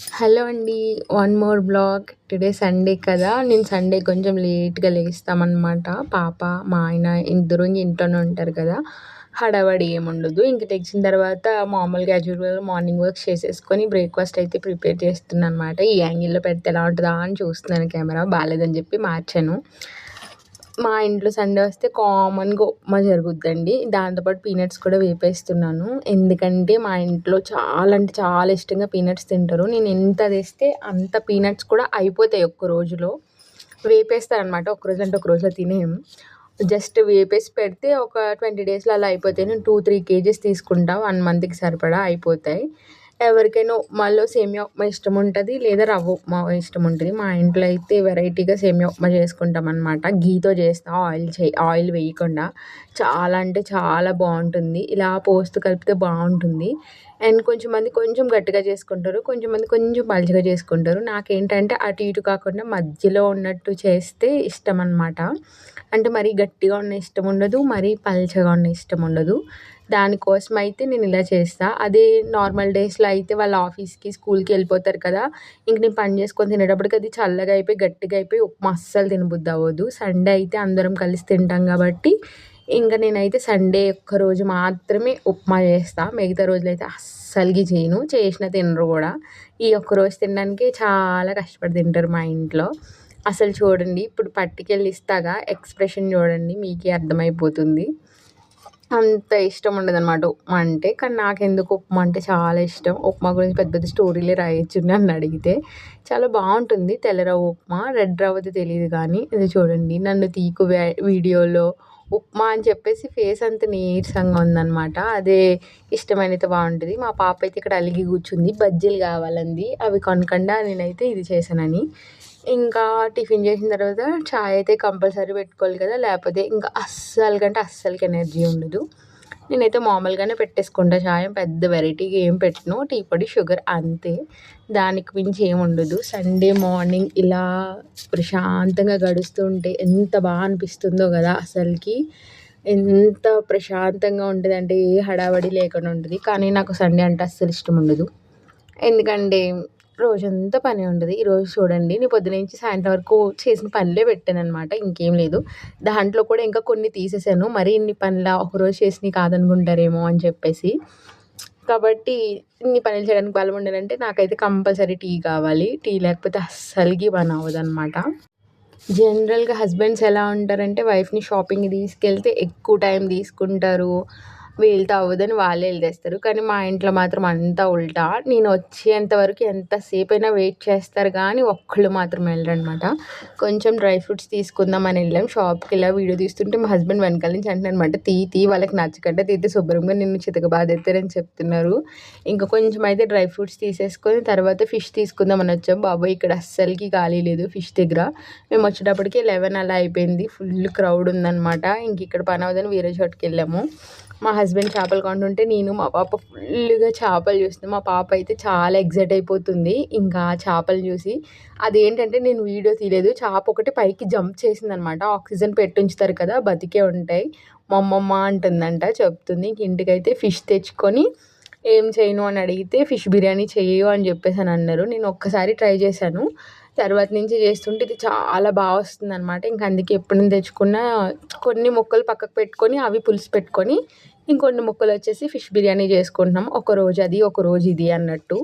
Hello అండి one more blog today Sunday కదా. నేను సండే కొంచెం లేట్గా లేస్తామన్నమాట. పాప మా ఆయన ఇద్దరు ఇంట్లోనే ఉంటారు కదా. హడావడి ఏముండదు. ఇంక తెచ్చిన తర్వాత మామూలుగా యాజువల్గా మార్నింగ్ వర్క్ చేసేసుకొని బ్రేక్ఫాస్ట్ అయితే ప్రిపేర్ చేస్తున్నాను అనమాట ఈ యాంగిల్లో పెడితే ఎలా ఉంటుందా అని చూస్తున్నాను కెమెరా. బాగాలేదని చెప్పి మార్చాను. మా ఇంట్లో సండే వస్తే కామన్గా ఉప్మా జరుగుద్దండి. దాంతోపాటు పీనట్స్ కూడా వేపేస్తున్నాను. ఎందుకంటే మా ఇంట్లో చాలా అంటే చాలా ఇష్టంగా పీనట్స్ తింటారు. నేను ఎంత తెస్తే అంత పీనట్స్ కూడా అయిపోతాయి ఒక్క రోజులో. వేపేస్తారనమాట ఒక రోజు అంటే ఒక రోజులో తినేం. జస్ట్ వేపేసి పెడితే ఒక ట్వంటీ డేస్లో అలా అయిపోతాయి. నేను టూ త్రీ కేజీస్ తీసుకుంటా. వన్ మంత్కి సరిపడా అయిపోతాయి. ఎవరికైనా ఉప్మాలో సేమియా ఉప్మా ఇష్టం ఉంటుంది లేదా రవ్వ ఉప్మా ఇష్టం ఉంటుంది. మా ఇంట్లో అయితే వెరైటీగా సేమియా ఉప్మా చేసుకుంటాం అనమాట గీతో చేస్తా ఆయిల్ చే ఆయిల్ వేయకుండా. చాలా అంటే చాలా బాగుంటుంది. ఇలా పోస్తూ కలిపితే బాగుంటుంది. అండ్ కొంచెం మంది కొంచెం గట్టిగా చేసుకుంటారు కొంచెం మంది కొంచెం పలుచగా చేసుకుంటారు. నాకేంటంటే అటు ఇటు కాకుండా మధ్యలో ఉన్నట్టు చేస్తే ఇష్టం అనమాట అంటే మరీ గట్టిగా ఉన్న ఇష్టం ఉండదు మరీ పలుచగా ఉన్న ఇష్టం ఉండదు. దానికోసం అయితే నేను ఇలా చేస్తాను అదే నార్మల్ డేస్లో అయితే వాళ్ళ ఆఫీస్కి స్కూల్కి వెళ్ళిపోతారు కదా ఇంక నేను పని చేసుకొని తినేటప్పటికి అది చల్లగా అయిపోయి గట్టిగా అయిపోయి ఉప్మా అస్సలు తినబుద్ధి అవ్వదు. సండే అయితే అందరం కలిసి తింటాం కాబట్టి ఇంకా నేనైతే సండే ఒక్కరోజు మాత్రమే ఉప్మా చేస్తాను మిగతా రోజులు అయితే అస్సలుకి చేయను. చేసిన తినరు కూడా. ఈ ఒక్కరోజు తినడానికి చాలా కష్టపడి తింటారు మా ఇంట్లో. అసలు చూడండి ఇప్పుడు పట్టుకెళ్ళి ఇస్తాగా ఎక్స్ప్రెషన్ చూడండి మీకే అర్థమైపోతుంది. అంత ఇష్టం ఉండదనమాట ఉప్మా అంటే. కానీ నాకెందుకు ఉప్మా అంటే చాలా ఇష్టం. ఉప్మా గురించి పెద్ద పెద్ద స్టోరీలే రాయొచ్చు నన్ను అడిగితే. చాలా బాగుంటుంది తెల్లరవ్వ ఉప్మా రెడ్ రవ్వది తెలియదు కానీ. ఇది చూడండి నన్ను తీకు వీడియోలో ఉప్మా అని చెప్పేసి ఫేస్ అంత నీరసంగా ఉందనమాట అదే ఇష్టమైనది బాగుంటుంది. మా పాప అయితే ఇక్కడ అలిగి కూర్చుంది. బజ్జీలు కావాలంది. అవి కొనకుండా నేనైతే ఇది చేశానని. ఇంకా టిఫిన్ చేసిన తర్వాత చాయ్ అయితే కంపల్సరీ పెట్టుకోవాలి కదా లేకపోతే ఇంకా అస్సలు కంటే అస్సలకి ఎనర్జీ ఉండదు. నేనైతే మామూలుగానే పెట్టేసుకుంటా చాయ్ పెద్ద వెరైటీగా ఏం పెట్టను. టీ పొడి షుగర్ అంతే. దానికి మించి ఏం ఉండదు. సండే మార్నింగ్ ఇలా ప్రశాంతంగా గడుస్తుంటే ఎంత బాగా అనిపిస్తుందో కదా అసలుకి. ఎంత ప్రశాంతంగా ఉంటుంది అంటే ఏ హడావడి లేకుండా ఉంటుంది. కానీ నాకు సండే అంటే అస్సలు ఇష్టం ఉండదు. ఎందుకంటే రోజంతా పని ఉండదు. ఈరోజు చూడండి నేను పొద్దునుంచి సాయంత్రం వరకు చేసిన పనులే పెట్టాను అనమాట ఇంకేం లేదు. దాంట్లో కూడా ఇంకా కొన్ని తీసేసాను. మరీ ఇన్ని పనుల ఒకరోజు చేసినవి కాదనుకుంటారేమో అని చెప్పేసి. కాబట్టి ఇన్ని పనులు చేయడానికి బలం ఉండాలంటే నాకైతే కంపల్సరీ టీ కావాలి. టీ లేకపోతే అస్సలుకి పని అవ్వదు అనమాట జనరల్గా హస్బెండ్స్ ఎలా ఉంటారంటే వైఫ్ని షాపింగ్ తీసుకెళ్తే ఎక్కువ టైం తీసుకుంటారు. వీళ్ళతో అవ్వదని వాళ్ళే వెళ్ళేస్తారు కానీ మా ఇంట్లో మాత్రం అంతా ఉల్టా. నేను వచ్చేంత వరకు ఎంతసేపు అయినా వెయిట్ చేస్తారు కానీ ఒక్కళ్ళు మాత్రం వెళ్ళరనమాట కొంచెం డ్రై ఫ్రూట్స్ తీసుకుందాం అని వెళ్ళాం. షాప్కి వెళ్ళా వీడియో తీస్తుంటే మా హస్బెండ్ వెనకాల నుంచి అంటున్నారనమాట తీ తీ వాళ్ళకి నచ్చకంటే తీతే శుభ్రంగా నిన్ను చితక బాధెత్తారని చెప్తున్నారు. ఇంకా కొంచెం అయితే డ్రై ఫ్రూట్స్ తీసేసుకొని తర్వాత ఫిష్ తీసుకుందాం అని వచ్చాం. బాబోయ్ ఇక్కడ అస్సలకి ఖాళీ లేదు ఫిష్ దగ్గర. మేము వచ్చేటప్పటికి లెవెన్ అలా అయిపోయింది. ఫుల్ క్రౌడ్ ఉందన్నమాట. ఇంక ఇక్కడ పని అవుదని వేరే చోటుకి వెళ్ళాము. మా హస్బెండ్ చేపలు కొంటుంటే నేను మా పాప ఫుల్గా చేపలు చూస్తుంది. మా పాప అయితే చాలా ఎగ్జైట్ అయిపోతుంది ఇంకా చేపలు చూసి. అదేంటంటే నేను వీడియో తీయలేదు. చేప ఒకటి పైకి జంప్ చేసింది అనమాట ఆక్సిజన్ పెట్టుంచుతారు కదా బతికే ఉంటాయి. మా అమ్మమ్మ అంటుందంట చెప్తుంది ఇంటికైతే ఫిష్ తెచ్చుకొని ఏం చేయను అని అడిగితే ఫిష్ బిర్యానీ చేయు అని చెప్పేసి అని అన్నారు. నేను ఒక్కసారి ట్రై చేశాను. తర్వాత నుంచి చేస్తుంటే ఇది చాలా బాగా వస్తుంది అనమాట ఇంక అందుకే ఎప్పుడు తెచ్చుకున్నా కొన్ని ముక్కలు పక్కకు పెట్టుకొని అవి పులుసు పెట్టుకొని ఇంకొన్ని ముక్కలు వచ్చేసి ఫిష్ బిర్యానీ చేసుకుంటున్నాం. ఒక రోజు అది ఒక రోజు ఇది అన్నట్టు.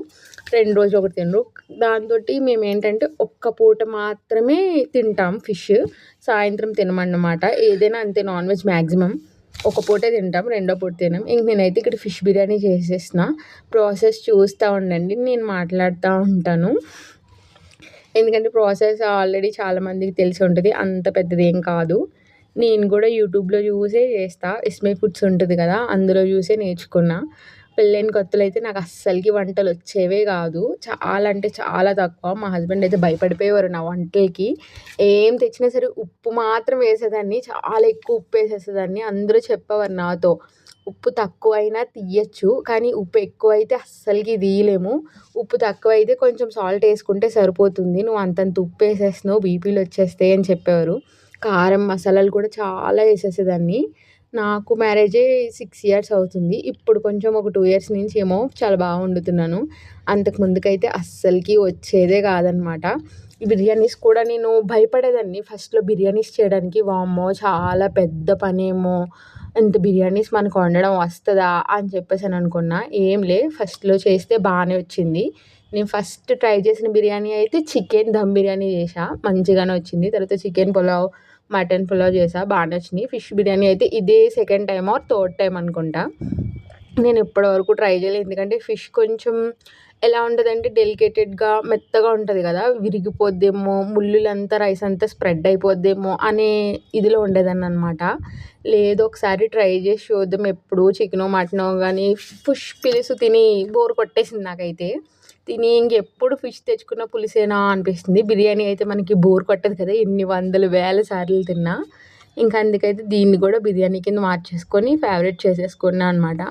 రెండు రోజులు ఒకటి తినరు. దాంతో మేము ఏంటంటే ఒక్క పూట మాత్రమే తింటాం ఫిష్. సాయంత్రం తినమన్నమాట. ఏదైనా అంతే నాన్ వెజ్ మ్యాక్సిమం ఒక పూటే తింటాం రెండో పూట తినాం. ఇంక నేనైతే ఇక్కడ ఫిష్ బిర్యానీ చేసేసిన. ప్రాసెస్ చూస్తూ ఉండండి నేను మాట్లాడుతూ ఉంటాను. ఎందుకంటే ప్రాసెస్ ఆల్రెడీ చాలామందికి తెలిసి ఉంటుంది అంత పెద్దది ఏం కాదు. నేను కూడా యూట్యూబ్లో చూసే చేస్తా. ఇస్మే ఫుడ్స్ ఉంటుంది కదా అందులో చూసే నేర్చుకున్నా. పెళ్ళైన కొత్తలు అయితే నాకు అస్సలకి వంటలు వచ్చేవే కాదు. చాలా అంటే చాలా తక్కువ. మా హస్బెండ్ అయితే భయపడిపోయేవారు నా వంటలకి. ఏం తెచ్చినా సరే ఉప్పు మాత్రం వేసేదాన్ని. చాలా ఎక్కువ ఉప్పు వేసేసేదాన్ని. అందరూ చెప్పేవారు నాతో ఉప్పు తక్కువ అయినా తీయచ్చు కానీ ఉప్పు ఎక్కువ అయితే అస్సలకి తీయలేము. ఉప్పు తక్కువ అయితే కొంచెం సాల్ట్ వేసుకుంటే సరిపోతుంది. నువ్వు అంతంత ఉప్పు వేసేస్తున్నావు బీపీలు వచ్చేస్తాయి అని చెప్పేవారు. కారం మసాలాలు కూడా చాలా వేసేసేదాన్ని. నాకు మ్యారేజ్ సిక్స్ ఇయర్స్ అవుతుంది. ఇప్పుడు కొంచెం ఒక టూ ఇయర్స్ నుంచి ఏమో చాలా బాగా వండుతున్నాను. అంతకు ముందుకైతే అస్సలకి వచ్చేదే కాదనమాట. ఈ బిర్యానీస్ కూడా నేను భయపడేదాన్ని. ఫస్ట్లో బిర్యానీస్ చేయడానికి వామ్మో చాలా పెద్ద పనేమో. ఇంత బిర్యానీస్ మనకు వండడం వస్తుందా అని చెప్పేసి అని అనుకున్నా. ఏం లే ఫస్ట్లో చేస్తే బాగానే వచ్చింది. నేను ఫస్ట్ ట్రై చేసిన బిర్యానీ అయితే చికెన్ దమ్ బిర్యానీ చేసా మంచిగానే వచ్చింది. తర్వాత చికెన్ పులావ్ మటన్ పులావ్ చేసా బాగా నచ్చినాయి. ఫిష్ బిర్యానీ అయితే ఇదే second time or third time అనుకుంటా. నేను ఇప్పటివరకు ట్రై చేయలేదు. ఎందుకంటే ఫిష్ కొంచెం ఎలా ఉంటుందంటే డెలికేటెడ్గా మెత్తగా ఉంటుంది కదా. విరిగిపోద్దేమో ముళ్ళులంతా రైస్ అంతా స్ప్రెడ్ అయిపోద్దేమో అనే ఇదిలో ఉండేదాన్ని అనమాట లేదు ఒకసారి ట్రై చేసి చూద్దాం. ఎప్పుడు చికెనో మటనో కానీ ఫిష్ పిలుసు తిని బోర్ కొట్టేసింది నాకైతే. తిని ఇంకెప్పుడు ఫిష్ తెచ్చుకున్న పులిసేనా అనిపిస్తుంది. బిర్యానీ అయితే మనకి బోర్ కొట్టదు కదా ఎన్ని వందలు వేల సార్లు తిన్నా. ఇంకా అందుకైతే దీన్ని కూడా బిర్యానీ కింద మార్చేసుకొని ఫేవరెట్ చేసేసుకున్నా అనమాట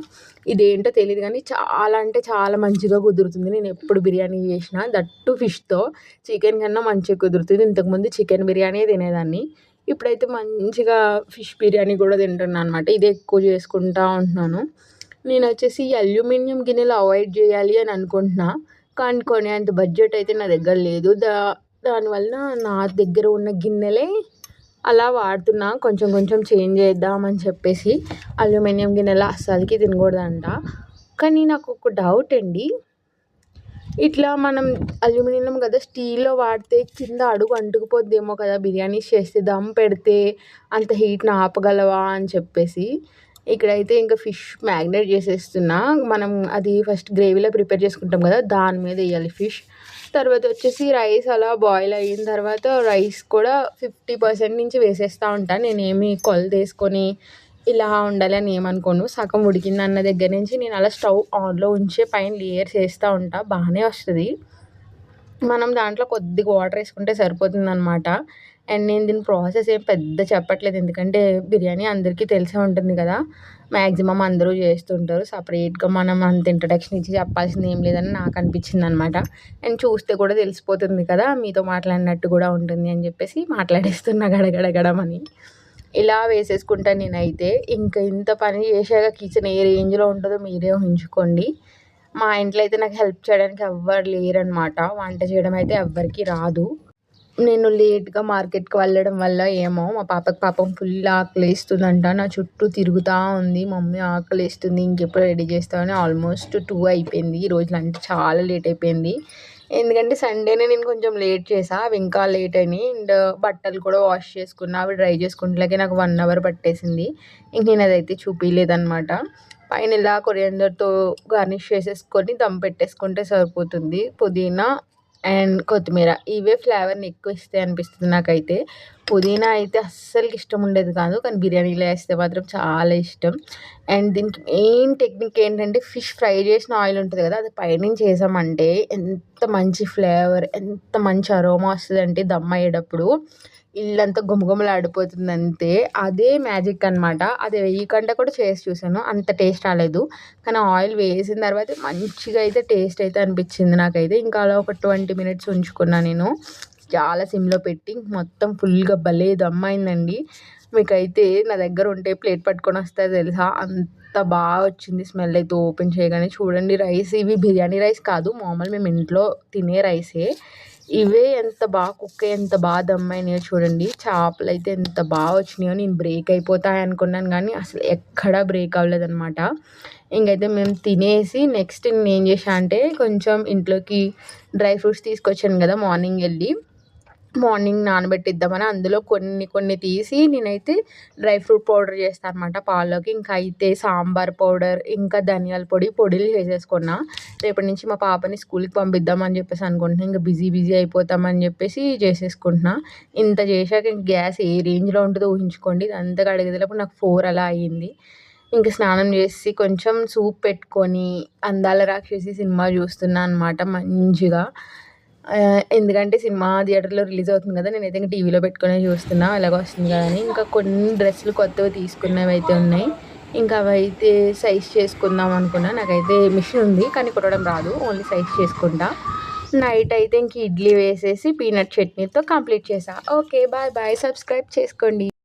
ఇదేంటో తెలియదు కానీ చాలా అంటే చాలా మంచిగా కుదురుతుంది. నేను ఎప్పుడు బిర్యానీ చేసినా దట్టు ఫిష్తో చికెన్ కన్నా మంచిగా కుదురుతుంది. ఇంతకుముందు చికెన్ బిర్యానీ తినేదాన్ని. ఇప్పుడైతే మంచిగా ఫిష్ బిర్యానీ కూడా తింటున్నాను అనమాట ఇదే ఎక్కువ చేసుకుంటా ఉంటున్నాను. నేను వచ్చేసి అల్యూమినియం గిన్నెలు అవాయిడ్ చేయాలి అని అనుకుంటున్నా. కానీ కొనేంత బడ్జెట్ అయితే నా దగ్గర లేదు. దా దానివల్ల నా దగ్గర ఉన్న గిన్నెలే అలా వాడుతున్నా. కొంచెం కొంచెం చేంజ్ చేద్దామని చెప్పేసి అల్యూమినియం గిన్నెలు అస్సలకి తినకూడదంట. కానీ నాకు ఒక డౌట్ అండి. ఇట్లా మనం అల్యూమినియం కదా స్టీల్లో వాడితే కింద అడుగు అంటుకుపోద్దేమో కదా. బిర్యానీస్ చేస్తే దమ్ పెడితే అంత హీట్ని ఆపగలవా అని చెప్పేసి ఇక్కడైతే ఇంకా ఫిష్ మ్యాగ్నేట్ చేసేస్తున్నా. మనం అది ఫస్ట్ గ్రేవీలో ప్రిపేర్ చేసుకుంటాం కదా దాని మీద వేయాలి ఫిష్. తర్వాత వచ్చేసి రైస్ అలా బాయిల్ అయిన తర్వాత రైస్ కూడా ఫిఫ్టీ పర్సెంట్ నుంచి వేసేస్తూ ఉంటాను నేనేమి కొలత వేసుకొని ఇలా ఉండాలి అని ఏమనుకోను. సగం ఉడికింది అన్న దగ్గర నుంచి నేను అలా స్టవ్ ఆన్లో ఉంచే పైన లేయర్స్ వేస్తూ ఉంటా. బాగానే వస్తుంది. మనం దాంట్లో కొద్దిగా వాటర్ వేసుకుంటే సరిపోతుంది అనమాట అండ్ నేను దీని ప్రాసెస్ ఏం పెద్ద చెప్పట్లేదు. ఎందుకంటే బిర్యానీ అందరికీ తెలిసే ఉంటుంది కదా. మ్యాక్సిమం అందరూ చేస్తుంటారు. సపరేట్గా మనం అంత ఇంట్రడక్షన్ ఇచ్చి చెప్పాల్సింది ఏం లేదని నాకు అనిపించింది అనమాట అండ్ చూస్తే కూడా తెలిసిపోతుంది కదా మీతో మాట్లాడినట్టు కూడా ఉంటుంది అని చెప్పేసి మాట్లాడేస్తున్నా గడగడగడమని ఇలా వేసేసుకుంటాను నేనైతే. ఇంకా ఇంత పని చేశాక కిచెన్ ఏ రేంజ్లో ఉంటుందో మీరే ఊహించుకోండి. మా ఇంట్లో అయితే నాకు హెల్ప్ చేయడానికి ఎవ్వరు లేరనమాట. వంట చేయడం అయితే ఎవ్వరికి రాదు. నేను లేట్గా మార్కెట్కి వెళ్ళడం వల్ల ఏమో మా పాపకి పాపం ఫుల్ ఆకలేస్తుందంట. నా చుట్టూ తిరుగుతూ ఉంది. మమ్మీ ఆకలేస్తుంది. ఇంకెప్పుడు రెడీ చేస్తామని ఆల్మోస్ట్ టూ అయిపోయింది. ఈరోజు లంచ్ చాలా లేట్ అయిపోయింది. ఎందుకంటే సండేనే నేను కొంచెం లేట్ చేసా. అవి ఇంకా లేట్ అయినాయి. అండ్ బట్టలు కూడా వాష్ చేసుకున్నా. అవి డ్రై చేసుకుంటలాగే నాకు వన్ అవర్ పట్టేసింది. ఇంక నేను అదైతే చూపించలేదన్నమాట పైన ఇలా కొరియందర్తో గార్నిష్ చేసేసుకొని దమ్ పెట్టేసుకుంటే సరిపోతుంది. పుదీనా అండ్ కొత్తిమీర ఇవే ఫ్లేవర్ని ఎక్కువ ఇస్తాయి అనిపిస్తుంది నాకైతే. పుదీనా అయితే అస్సలకి ఇష్టం ఉండేది కాదు కానీ బిర్యానీలో వేస్తే మాత్రం చాలా ఇష్టం. అండ్ దీనికి మెయిన్ టెక్నిక్ ఏంటంటే ఫిష్ ఫ్రై చేసిన ఆయిల్ ఉంటుంది కదా అది పైనుంచి వేసామంటే ఎంత మంచి ఫ్లేవర్ ఎంత మంచి అరోమా వస్తుందంటే దమ్ అయ్యేటప్పుడు. ఇల్లంతా గుమగుమలాడిపోతుంది అంతే. అదే మ్యాజిక్ అనమాట అది వేయకుండా కూడా చేసి చూసాను అంత టేస్ట్ రాలేదు. కానీ ఆయిల్ వేసిన తర్వాత మంచిగా అయితే టేస్ట్ అయితే అనిపించింది నాకైతే. ఇంకా అలా ఒక ట్వంటీ మినిట్స్ ఉంచుకున్నా నేను. చాలా సిమ్లో పెట్టి మొత్తం ఫుల్గా భలే దమ్మైందండి. మీకైతే నా దగ్గర ఉంటే ప్లేట్ పట్టుకొని వస్తే తెలుసా? అంత బాగా వచ్చింది స్మెల్. అయితే ఓపెన్ చేయగానే చూడండి రైస్. ఇవి బిర్యానీ రైస్ కాదు మామూలు మేము ఇంట్లో తినే రైసే. ఇవే ఎంత బాగా కుక్ ఎంత బాగా దమ్మైనాయో చూడండి. చేపలు అయితే ఎంత బాగా వచ్చినాయో నేను బ్రేక్ అయిపోతాయి అనుకున్నాను కానీ అసలు ఎక్కడా బ్రేక్ అవ్వలేదన్నమాట. ఇంకైతే మేము తినేసి నెక్స్ట్ నేను ఏం చేశాను అంటే కొంచెం ఇంట్లోకి డ్రై ఫ్రూట్స్ తీసుకొచ్చాను కదా మార్నింగ్ వెళ్ళి. మార్నింగ్ నానబెట్టిద్దామని అందులో కొన్ని కొన్ని తీసి నేనైతే డ్రై ఫ్రూట్ పౌడర్ చేస్తాను అనమాట పాల్లోకి ఇంకా అయితే సాంబార్ పౌడర్ ఇంకా ధనియాల పొడి పొడిలు చేసేసుకున్నా. రేపటి నుంచి మా పాపని స్కూల్కి పంపిద్దామని చెప్పేసి అనుకుంటున్నా. ఇంకా బిజీ బిజీ అయిపోతామని చెప్పేసి చేసేసుకుంటున్నా. ఇంత చేశాక ఇంక గ్యాస్ ఏ రేంజ్లో ఉంటుందో ఊహించుకోండి. ఇదంతా కడిగేటప్పుడు నాకు ఫోర్ అలా అయ్యింది. ఇంకా స్నానం చేసి కొంచెం సూప్ పెట్టుకొని అందాల రాక్షసి సినిమా చూస్తున్నా అనమాట మంచిగా. ఎందుకంటే సినిమా థియేటర్లో రిలీజ్ అవుతుంది కదా నేనైతే ఇంకా టీవీలో పెట్టుకునే చూస్తున్నా ఎలాగో వస్తుంది కదా అని. ఇంకా కొన్ని డ్రెస్సులు కొత్తవి తీసుకున్నవి అయితే ఉన్నాయి. ఇంకా అవి అయితే సైజ్ చేసుకుందాం అనుకున్నా. నాకైతే మిషన్ ఉంది కానీ కుట్టడం రాదు. ఓన్లీ సైజ్ చేసుకుంటా. నైట్ అయితే ఇంక ఇడ్లీ వేసేసి పీనట్ చట్నీతో కంప్లీట్ చేసా. Okay bye bye. సబ్స్క్రైబ్ చేసుకోండి.